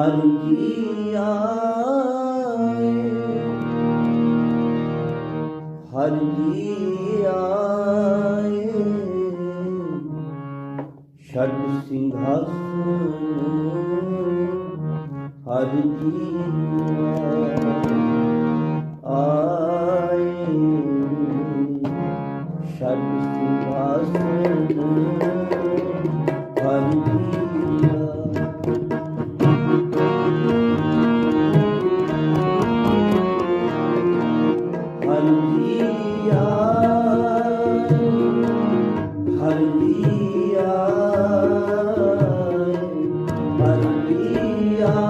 ਹਰ ਕੀ ਆਏ ਹਰ ਕੀ ਆਏ ਛੱਡ ਸਿੰਘਾਸਨ ਹਰ ਕੀ ਆਏ ਛੱਡ ਸਿੰਘਾਸਨ 할렐루야.